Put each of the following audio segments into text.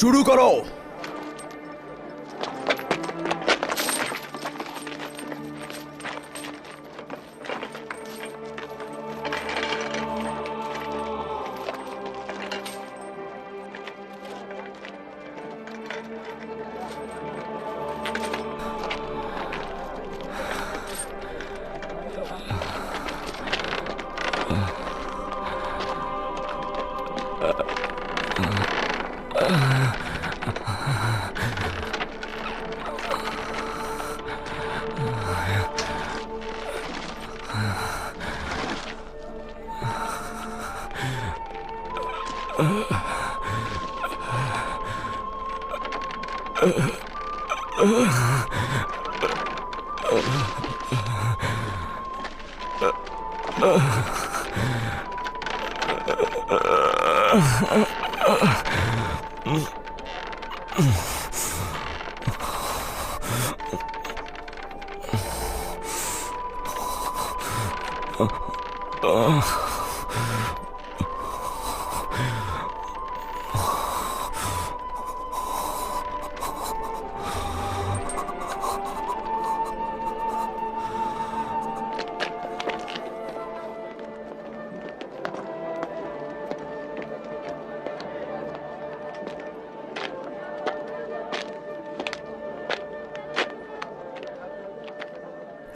শুরু করো। Ugh.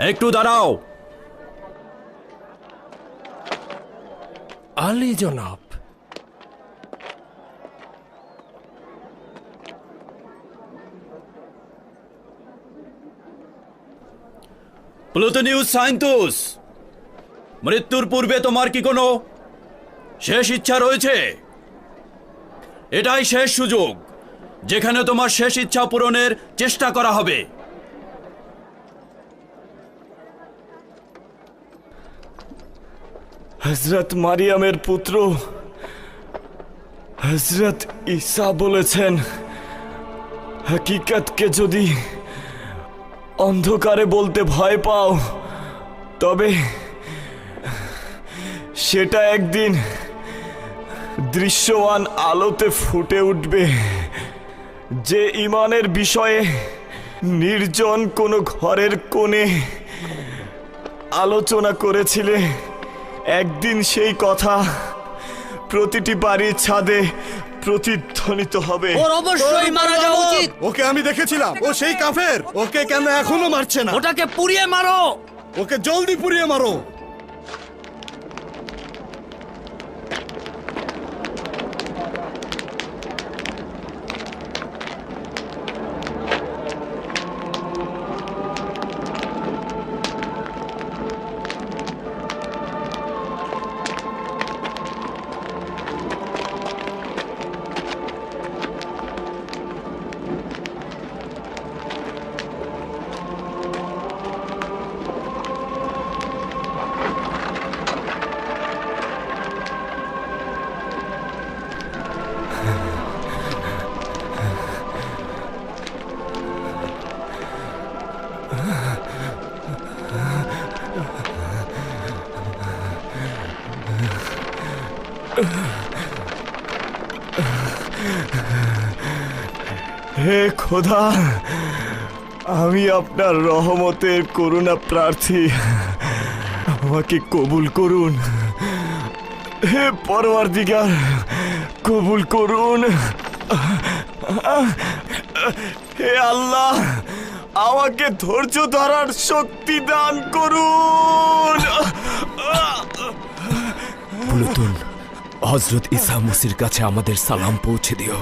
একটু দাঁড়াও। আলী জনাব। সাইন্তুস মৃত্যুর পূর্বে তোমার কি কোনো শেষ ইচ্ছা রয়েছে? এটাই শেষ সুযোগ যেখানে তোমার শেষ ইচ্ছা পূরণের চেষ্টা করা হবে। হজরত মারিয়ামের পুত্র হজরত ঈসা বলেছেন, হাকিকতকে যদি অন্ধকারে বলতে ভয় পাও, তবে সেটা একদিন দৃশ্যমান আলোতে ফুটে উঠবে, যে ইমানের বিষয়ে নির্জন কোনো ঘরের কোণে আলোচনা করেছিলে। একদিন সেই কথা প্রতিটি বাড়ির ছাদে প্রতিধ্বনিত হবে। ওর অবশ্যই মারা যাওয়া উচিত। ওকে আমি দেখেছিলাম। ও সেই কাফের। ওকে কেন এখনও মারছে না? ওটাকে পুড়িয়ে মারো। ওকে জলদি পুড়িয়ে মারো। হে খোদা, আমি আপনার রহমতের করুণা প্রার্থী। আমাকে কবুল করুন। হে পরওয়ার দিগার কবুল করুন। হে আল্লাহ, আমাকে ধৈর্য ধরার শক্তি দান করুন। হজরত ইসা মসির কাছে আমাদের সালাম পৌঁছে দিও।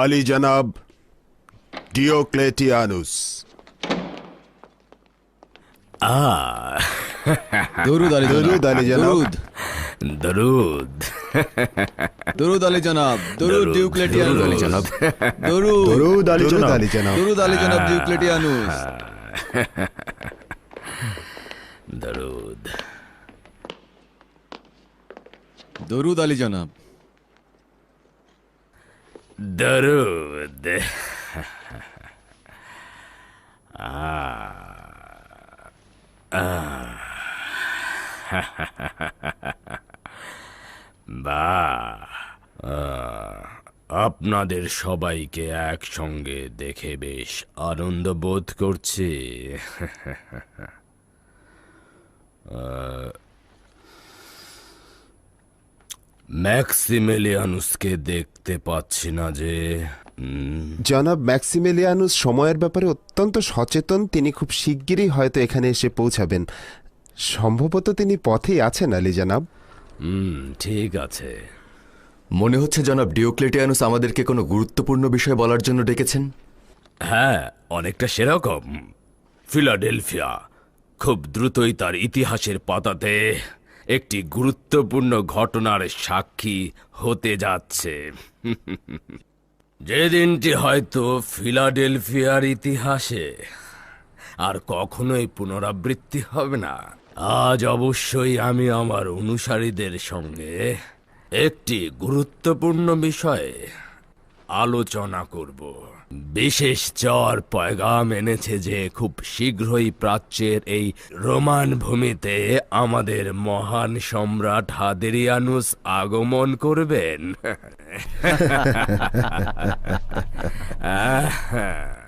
আলী জনাব ডিওক্লেটিয়ানুস দরুদ আলী দরুদ আলী জনাব দরুদ দরুদ দরুদ আলী জনাব দরুদ দরুদ, ডিউক্লেটিয়ানুস দরুদ আলী জনাব। দরুদ দরুদ আলী জনাব আলী জনাব দরুদ আলী জনাব ডিউক্লেটিয়ানুস দরুদ দরুদ আপনাদের সবাইকে একসঙ্গে দেখে বেশ আনন্দ বোধ করছি। ম্যাক্সিমেলিয়ানুসকে দেখতে পাচ্ছি না যে জনাব ম্যাক্সিমেলিয়ানুস সময়ের ব্যাপারে অত্যন্ত সচেতন তিনি খুব শিগগিরই হয়তো এখানে এসে পৌঁছাবেন। সম্ভবত তিনি পথেই আছেন আলী জানাব। হুম ঠিক আছে। মনে হচ্ছে জনাব ডিওক্লেটিয়ানুস আমাদেরকে কোনো গুরুত্বপূর্ণ বিষয় বলার জন্য ডেকেছেন? হ্যাঁ অনেকটা সেরকম। ফিলাডেলফিয়া খুব দ্রুতই তার ইতিহাসের পাতাতে একটি গুরুত্বপূর্ণ ঘটনার সাক্ষী হতে যাচ্ছে। যে দিনটি হয়তো ফিলাডেলফিয়ার ইতিহাসে, আর কখনোই পুনরাবৃত্তি হবে না। আজ অবশ্যই আমি আমার অনুসারীদের সঙ্গে একটি গুরুত্বপূর্ণ বিষয়ে আলোচনা করব। বিশেষ চর পয়গাম এনেছে যে খুব শীঘ্রই প্রাচ্যের এই রোমান ভূমিতে আমাদের মহান সম্রাট হাদেরিয়ানুস আগমন করবেন।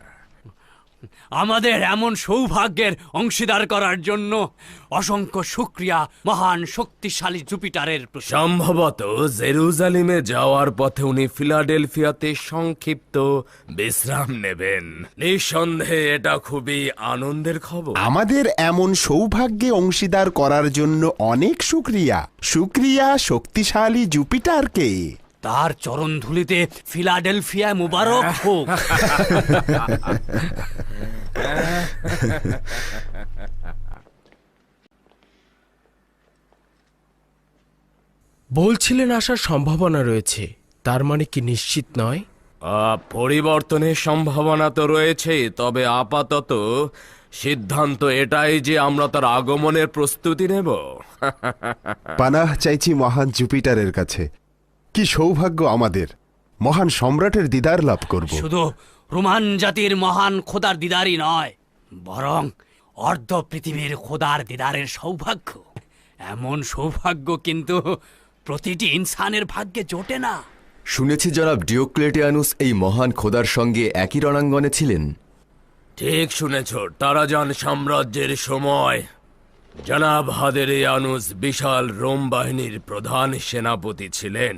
আমাদের এমন সৌভাগ্যের অংশীদার করার জন্য অসংখ্য শুক্রিয়া মহান শক্তিশালী জুপিটারের। সম্ভবত জেরুজালিমে যাওয়ার পথে উনি ফিলাডেলফিয়াতে সংক্ষিপ্ত বিশ্রাম নেবেন। নিঃসন্দেহে এটা খুবই আনন্দের খবর। আমাদের এমন সৌভাগ্যে অংশীদার করার জন্য অনেক শুক্রিয়া শুক্রিয়া শক্তিশালী জুপিটারকে। তার চরণ ধুলিতে ফিলাডেলফিয়া মুবারক হোক। বলছিলেন আসার সম্ভাবনা রয়েছে তার মানে কি নিশ্চিত নয়? পরিবর্তনের সম্ভাবনা তো রয়েছে তবে আপাতত সিদ্ধান্ত এটাই যে আমরা তার আগমনের প্রস্তুতি নেব। পানাহ চাইছি মহান জুপিটারের কাছে। কি সৌভাগ্য আমাদের মহান সম্রাটের দিদার লাভ করব। শুধু রোমান জাতির মহান খোদার দিদারই নয় বরং অর্ধ পৃথিবীর খোদার দিদারের সৌভাগ্য। এমন সৌভাগ্য কিন্তু প্রতিটি ইনসানের ভাগ্যে জোটে না। শুনেছি জনাব ডিওক্লেটিয়ানুস এই মহান খোদার সঙ্গে একই রণাঙ্গনে ছিলেন। ঠিক শুনেছ তারাজান সাম্রাজ্যের সময় জনাব হাদেরিয়ানুস বিশাল রোম বাহিনীর প্রধান সেনাপতি ছিলেন।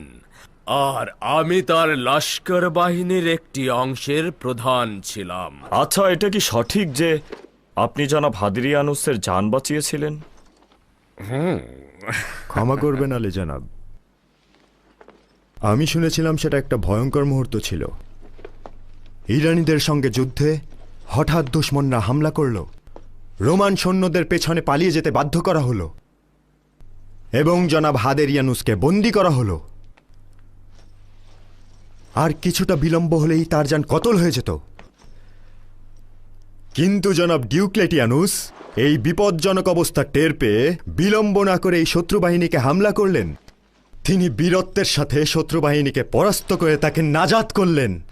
আর আমি তার লস্কর বাহিনীর একটি অংশের প্রধান ছিলাম। আচ্ছা এটা কি সঠিক যে আপনি জনাব হাদিরিয়ানুসের যান বাঁচিয়েছিলেন? ক্ষমা করবেন আলী জনাব। আমি শুনেছিলাম সেটা একটা ভয়ঙ্কর মুহূর্ত ছিল। ইরানিদের সঙ্গে যুদ্ধে হঠাৎ দুশ্মনরা হামলা করল। রোমান সৈন্যদের পেছনে পালিয়ে যেতে বাধ্য করা হলো। এবং জনাব হাদেরিয়ানুসকে বন্দি করা হলো। আর কিছুটা বিলম্ব হলেই তার যান কতল হয়ে যেত। কিন্তু জনাব ডিউক্লেটিয়ানুস, এই বিপজ্জনক অবস্থা টের পেয়ে বিলম্ব না করে এই শত্রুবাহিনীকে হামলা করলেন। তিনি বীরত্বের সাথে শত্রুবাহিনীকে পরাস্ত করে তাকে নাজাত করলেন।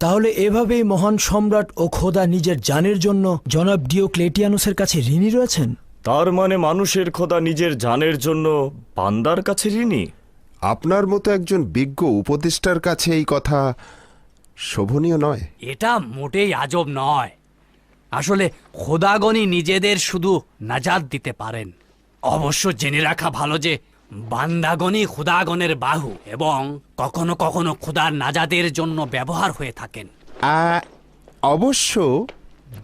তাহলে এভাবেই মহান সম্রাট ও খোদা নিজের জানের জন্য জনাব ডিওক্লেটিয়ানুসের কাছে ঋণী রয়েছেন? তার মানে মানুষের খোদা নিজের জানের জন্য বান্দার কাছে ঋণী? আপনার মতো একজন বিজ্ঞ উপদেষ্টার কাছে এই কথা শোভনীয় নয়। এটা মোটেই আজব নয়। আসলে খোদাগণই নিজেদের শুধু নাজাদ দিতে পারেন। অবশ্য জেনে রাখা ভালো যে বান্দাগণই খুদাগণের বাহু এবং কখনো কখনো খুদার নাজাদের জন্য ব্যবহার হয়ে থাকেন। অবশ্য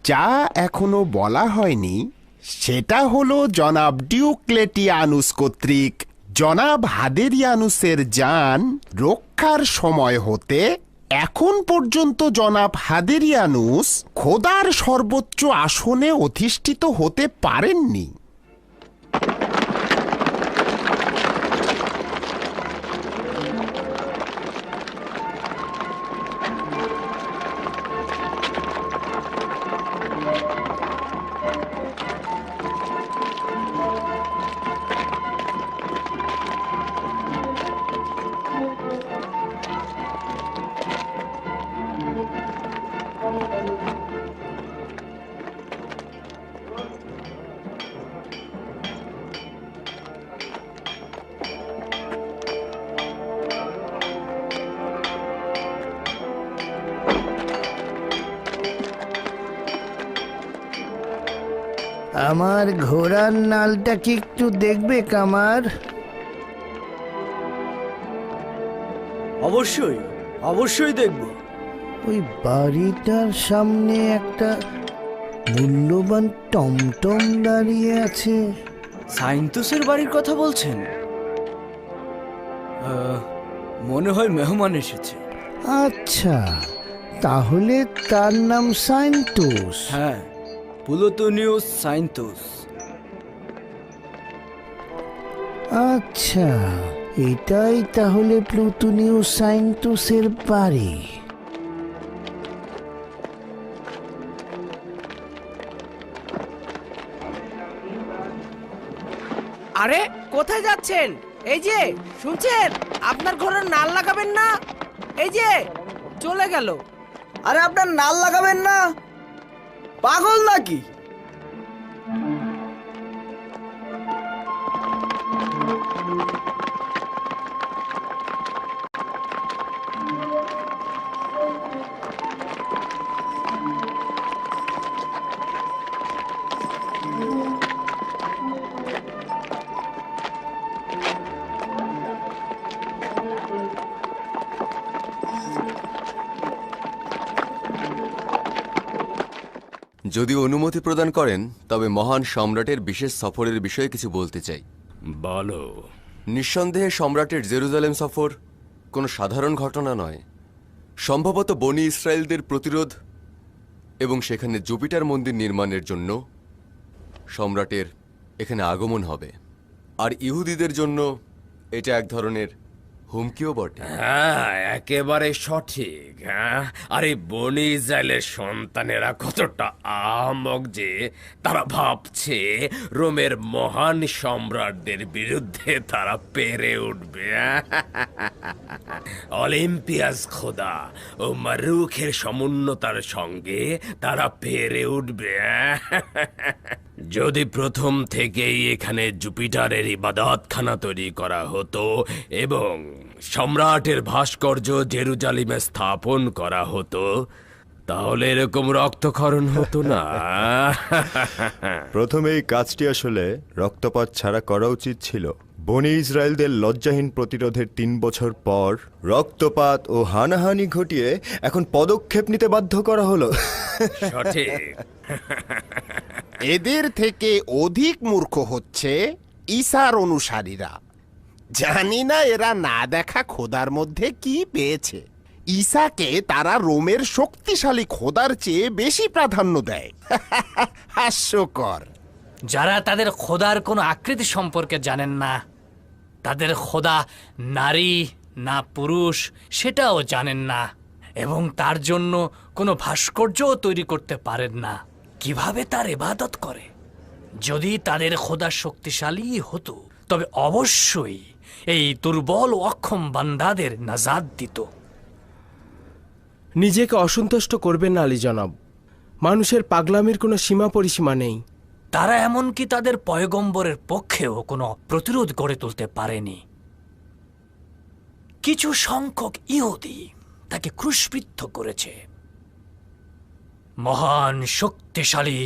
যা এখনও বলা হয়নি, সেটা হলো জনাব ডিউক্লেটিয়ানুস কর্তৃক জনাব হাদেরিয়ানুসের যান রক্ষার সময় হতে এখন পর্যন্ত জনাব হাদেরিয়ানুস খোদার সর্বোচ্চ আসনে অধিষ্ঠিত হতে পারেননি। আমার ঘোড়ার নালটা কি একটু দেখবে কামার? অবশ্যই অবশ্যই দেখব। ওই বাড়িটার সামনে একটা মূল্যবান টমটম দাঁড়িয়ে আছে। সাইন্তুসের বাড়ির কথা বলছেন? মনে হয় মেহমান এসেছে। আচ্ছা তাহলে তার নাম সাইন্টোস হ্যাঁ। পুলোতনিউস সাইন্তুস আচ্ছা এটাই তাহলে প্লুটোনিউস সাইন্টোসের বাড়ি। আরে কোথায় যাচ্ছেন? এই যে শুনছেন? আপনার ঘরে নাল লাগাবেন না? এই যে চলে গেল। আরে আপনার নাল লাগাবেন না? পাগল নাকি? যদি অনুমতি প্রদান করেন তবে মহান সম্রাটের বিশেষ সফরের বিষয়ে কিছু বলতে চাই। বলো। নিঃসন্দেহে সম্রাটের জেরুজালেম সফর কোনো সাধারণ ঘটনা নয়। সম্ভবত বনি ইসরায়েলদের প্রতিরোধ এবং সেখানে জুপিটার মন্দির নির্মাণের জন্য সম্রাটের এখানে আগমন হবে। আর ইহুদিদের জন্য এটা এক ধরনের হুমকিও বটে। হ্যাঁ একেবারে সঠিক হ্যাঁ? আরে বনি ইসরায়েলের সন্তানেরা কতটা আহমক যে তারা ভাবছে রোমের মহান সম্রাটদের বিরুদ্ধে তারা পেরে উঠবে। অলিম্পিয়াস খোদা, ও মারুখের সমুন্নতার সঙ্গে তারা পেরে উঠবে। যদি প্রথম থেকেই এখানে জুপিটারের ইবাদতখানা তৈরি করা হতো এবং সম্রাটের ভাস্কর্য জেরুজালিমে স্থাপন করা হতো তাহলে এরকম রক্তক্ষরণ হতো না। প্রথমে এই কাজটি আসলে রক্তপাত ছাড়া করা উচিত ছিল। বনি ইসরায়েলদের লজ্জাহীন প্রতিরোধের তিন বছর পর রক্তপাত ও হানাহানি ঘটিয়ে এখন পদক্ষেপ নিতে বাধ্য করা হলো। সঠিক। এদের থেকে অধিক মূর্খ হচ্ছে ঈসার অনুসারীরা। জানি না এরা না দেখা খোদার মধ্যে কি পেয়েছে। ঈসাকে তারা রোমের শক্তিশালী খোদার চেয়ে বেশি প্রাধান্য দেয়। হাস্যকর। যারা তাদের খোদার কোনো আকৃতি সম্পর্কে জানেন না, তাদের খোদা নারী না পুরুষ সেটাও জানেন না, এবং তার জন্য কোনো ভাস্কর্যও তৈরি করতে পারেন না। কীভাবে তার এবাদত করে? যদি তাদের খোদা শক্তিশালী হতো তবে অবশ্যই এই দুর্বল ও অক্ষম বান্দাদের নাজাদ দিত। নিজেকে অসন্তুষ্ট করবেন না আলী জনাব। মানুষের পাগলামির কোনো সীমা পরিসীমা নেই। তারা এমনকি তাদের পয়গম্বরের পক্ষেও কোনো প্রতিরোধ গড়ে তুলতে পারেনি। কিছু সংখ্যক ইহুদি তাকে ক্রুশবিদ্ধ করেছে। মহান শক্তিশালী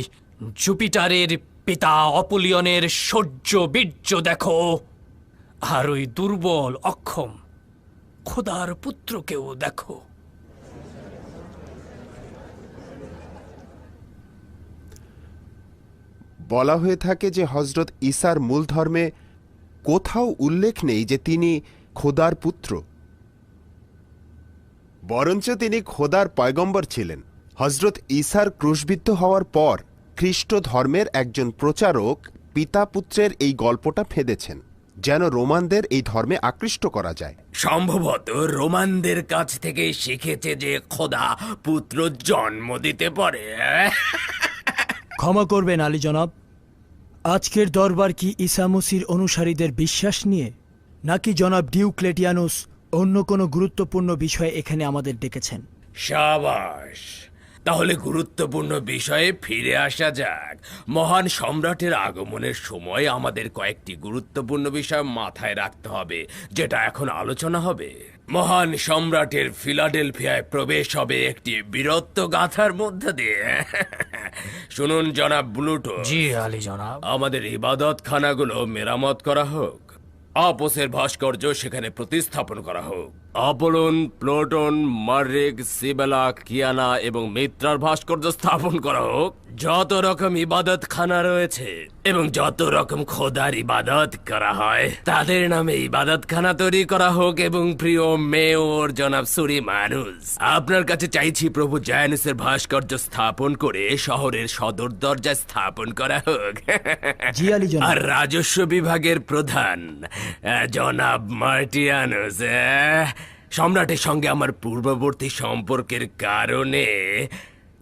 জুপিটারের পিতা অপুলিয়নের সহ্য বীর্য দেখো। আর ওই দুর্বল অক্ষম খোদার পুত্রকেও দেখো। বলা হয়ে থাকে যে হজরত ঈসার মূল ধর্মে কোথাও উল্লেখ নেই যে তিনি খোদার পুত্র, বরঞ্চ তিনি খোদার পয়গম্বর ছিলেন। হজরত ঈসার ক্রুশবিদ্ধ হওয়ার পর খ্রিস্ট ধর্মের একজন প্রচারক পিতা পুত্রের এই গল্পটা ফেঁদেছেন যেন রোমানদের এই ধর্মে আকৃষ্ট করা যায়। সম্ভবত রোমানদের কাছ থেকে শিখেছে যে খোদা পুত্র জন্ম দিতে পারে। ক্ষমা করবেন আলী জনাব আজকের দরবার কি ইসামসির অনুসারীদের বিশ্বাস নিয়ে নাকি জনাব ডিউক্লেটিয়ানুস অন্য কোনো গুরুত্বপূর্ণ বিষয়ে এখানে আমাদের ডেকেছেন? সাবাস তাহলে গুরুত্বপূর্ণ বিষয়ে ফিরে আসা যাক। মহান সম্রাটের আগমনের সময় আমাদের কয়েকটি গুরুত্বপূর্ণ বিষয় মাথায় রাখতে হবে যেটা এখন আলোচনা হবে। মহান সম্রাটের ফিলাডেলফিয়ায় প্রবেশ হবে একটি বীরত্ব গাথার মধ্যে দিয়ে। শুনুন জনাব ব্লুটো। জি আলী জনাব। আমাদের ইবাদত খানাগুলো মেরামত করা হোক। আপোসের ভাস্কর্য সেখানে প্রতিস্থাপন করা হোক। অপলন প্লোটন মার্রেক সিবেলা কিয়ানা এবং মিত্রার ভাস্কর্য স্থাপন করা হোক। যত রকম ইবাদত খানা রয়েছে এবং যত রকম খোদার ইবাদত করা হয় তাদের নামে ইবাদত খানা তৈরি করা হোক এবং প্রিয় মেয়র জনাব সুরি মানুষ আপনার কাছে চাইছি প্রভু জায়ানুসের ভাস্কর্য স্থাপন করে শহরের সদর দরজায় স্থাপন করা হোক। আর রাজস্ব বিভাগের প্রধান জনাব মার্টিয়ানুস সম্রাটের সঙ্গে আমার পূর্ববর্তী সম্পর্কের কারণে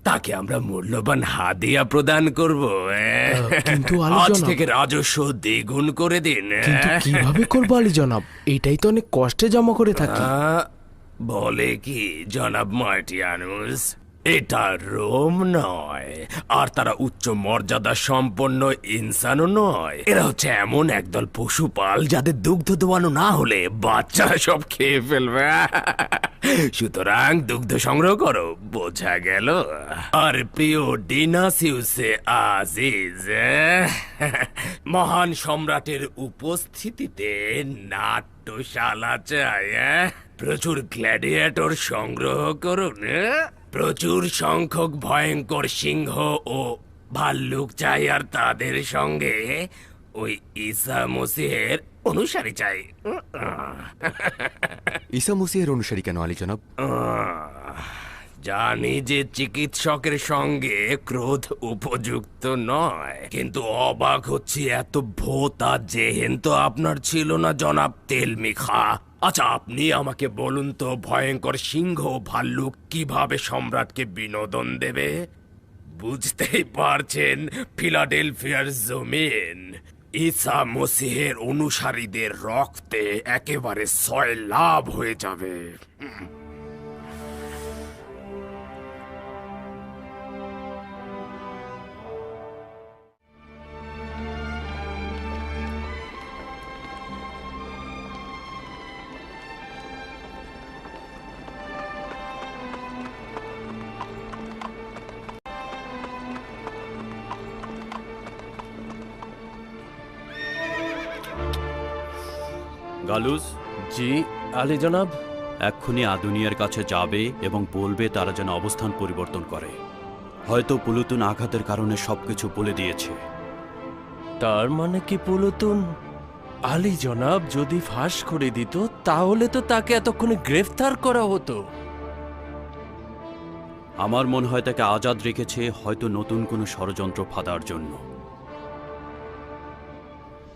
তাকে আমরা মূল্যবান হাদিয়া প্রদান করব আজ থেকে রাজস্ব দ্বিগুণ করে দিন কীভাবে করব আলী জনাব? এটাই তো অনেক কষ্টে জমা করে থাকি। বলে কি জনাব মার্টিয়ানুস? এটা রোম নয়। আর তারা উচ্চ মর্যাদা সম্পন্ন ইনসানও নয়। এরা হচ্ছে এমন একদল পশুপাল যাদের দুগ্ধ দোয়ানো না হলে বাচ্চারা সব খেয়ে ফেলবে। সুতরাং দুগ্ধ সংগ্রহ করো, বোঝা গেল। আর প্রিয় ডিনাসিউসে আজিজ, মহান সম্রাটের উপস্থিতিতে নাট্যশালা চাই প্রচুর গ্ল্যাডিয়েটর সংগ্রহ করুন আহ? প্রচুর সংখ্যক ভয়ঙ্কর সিংহ ও ভাল্লুক চাই আর তাদের সঙ্গে ওই ঈসা মসিহের অনুসারী চাই। ঈসা মুসিহের অনুসারী কেন আলী জনাব? জানি যে চিকিৎসকের সঙ্গে ক্রোধ উপযুক্ত নয় কিন্তু অবাক হচ্ছি এত ভোতা জেহেন তো আপনার ছিল না জনাব তেলমিখা। আচ্ছা আপনি আমাকে বলুন তো, ভয়ঙ্কর সিংহ ভাল্লুক কীভাবে সম্রাটকে বিনোদন দেবে? বুঝতেই পারছেন, ফিলাডেলফিয়ার জমিন। ঈসা মসিহের অনুসারীদের রক্তে একেবারে ছয় লাভ হয়ে যাবে। গালুস জি আলী জনাব। এক্ষুনি আদুনিয়ার কাছে যাবে এবং বলবে তারা যেন অবস্থান পরিবর্তন করে। হয়তো পুলুতুন আঘাতের কারণে সবকিছু বলে দিয়েছে। তার মানে কি পুলুতুন? আলী জনাব যদি ফাঁস করে দিত তাহলে তো তাকে এতক্ষণে গ্রেফতার করা হতো। আমার মনে হয় তাকে আজাদ রেখেছে হয়তো নতুন কোনো ষড়যন্ত্র ফাঁদার জন্য।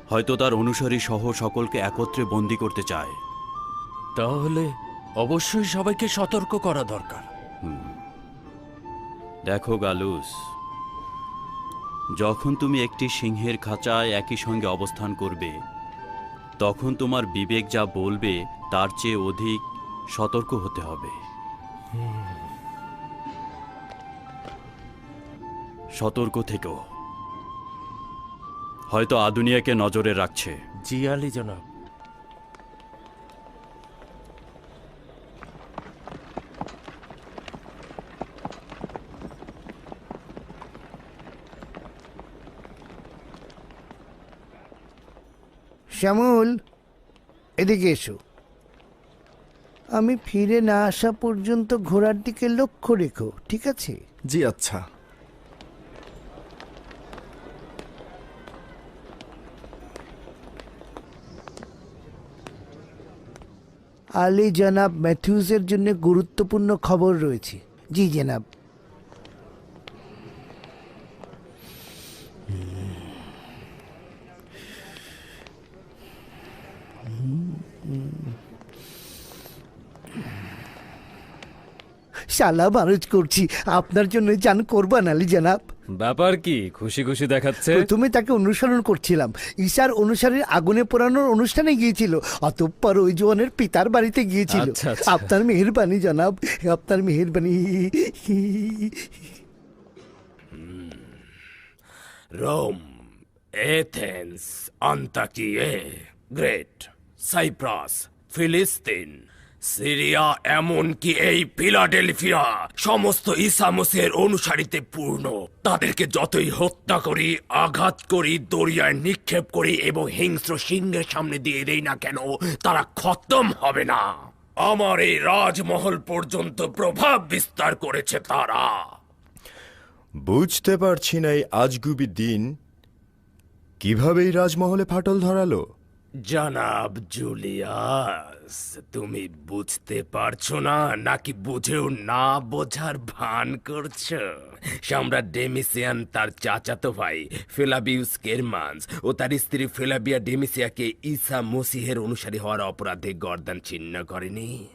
হয়তো তার অনুসারী সহ সকলকে একত্রে বন্দি করতে চায়। তাহলে অবশ্যই সবাইকে সতর্ক করা দরকার। দেখো গালুস যখন তুমি একটি সিংহের খাঁচায় একই সঙ্গে অবস্থান করবে তখন তোমার বিবেক যা বলবে তার চেয়ে অধিক সতর্ক হতে হবে। সতর্ক থেকো। হয়তো আদুনিয়াকে নজরে রাখছে। জি আলী জনাব। শ্যামল এদিকে এসো। আমি ফিরে না আসা পর্যন্ত ঘোড়ার দিকে লক্ষ্য রেখো ঠিক আছে? জি আচ্ছা। আলী জনাব ম্যাথিউসের জন্য গুরুত্বপূর্ণ খবর রয়েছে। জি, জনাব। শালা মানুষ করছি, আপনার জন্য জান করবান আলী জনাব। ব্যাপার কি? খুশি খুশি দেখাচ্ছে? প্রথমে তাকে অনুসরণ করছিলাম। ঈশার অনুসারীর আগুনে পোড়ানোর অনুষ্ঠানে গিয়েছিল। অতঃপর ওই জোয়ানের পিতার বাড়িতে গিয়েছিল। আচ্ছা, আচ্ছা। আপনার মেহেরবানি জনাব। আপনার মেহেরবানি। রোম এথেন্স আন্তাকিয়ে গ্রেট সাইপ্রাস ফিলিস্তিন। সিরিয়া এমনকি এই ফিলাডেলফিয়া? সমস্ত ইসামসের অনুসারীতে পূর্ণ। তাদেরকে যতই হত্যা করি, আঘাত করি, দরিয়ায় নিক্ষেপ করি এবং হিংস্র সিংহের সামনে দিয়ে দেই না কেন, তারা খতম হবে না। আমার এই রাজমহল পর্যন্ত প্রভাব বিস্তার করেছে তারা। বুঝতে পারছি না এই আজগুবি দিন কীভাবে এই রাজমহলে ফাটল ধরালো। জনাব জুলিয়াস তুমি বুঝতে পারছ না নাকি বুঝেও না বোঝার ভান করছ? সম্রাট ডেমিসিয়ান তার চাচাতো ভাই ফেলাবিউস কেরমান্স ও তার স্ত্রী ফেলাবিয়া ডেমিসিয়াকে ঈসা মসিহের অনুসারী হওয়ার অপরাধে গর্দান ছিন্ন করেনি?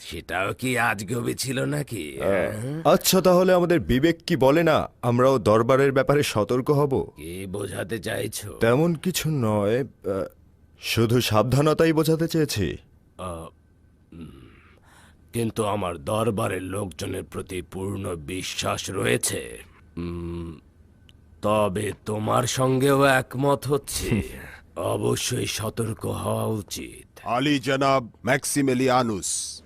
সেটাও কি আজগবি ছিল নাকি? হ্যাঁ? আচ্ছা তাহলে আমাদের বিবেক কি বলে না আমরাও দরবারের ব্যাপারে সতর্ক হব? কি বোঝাতে চাইছো? তেমন কিছু নয় শুধু সাবধানতাই বোঝাতে চেয়েছি। কিন্তু আমার দরবারের লোকজনের প্রতি পূর্ণ বিশ্বাস রয়েছে। তবে তোমার সঙ্গেও একমত হচ্ছে। অবশ্যই সতর্ক হওয়া উচিত। আলী জনাব ম্যাক্সিমেলিয়ানুস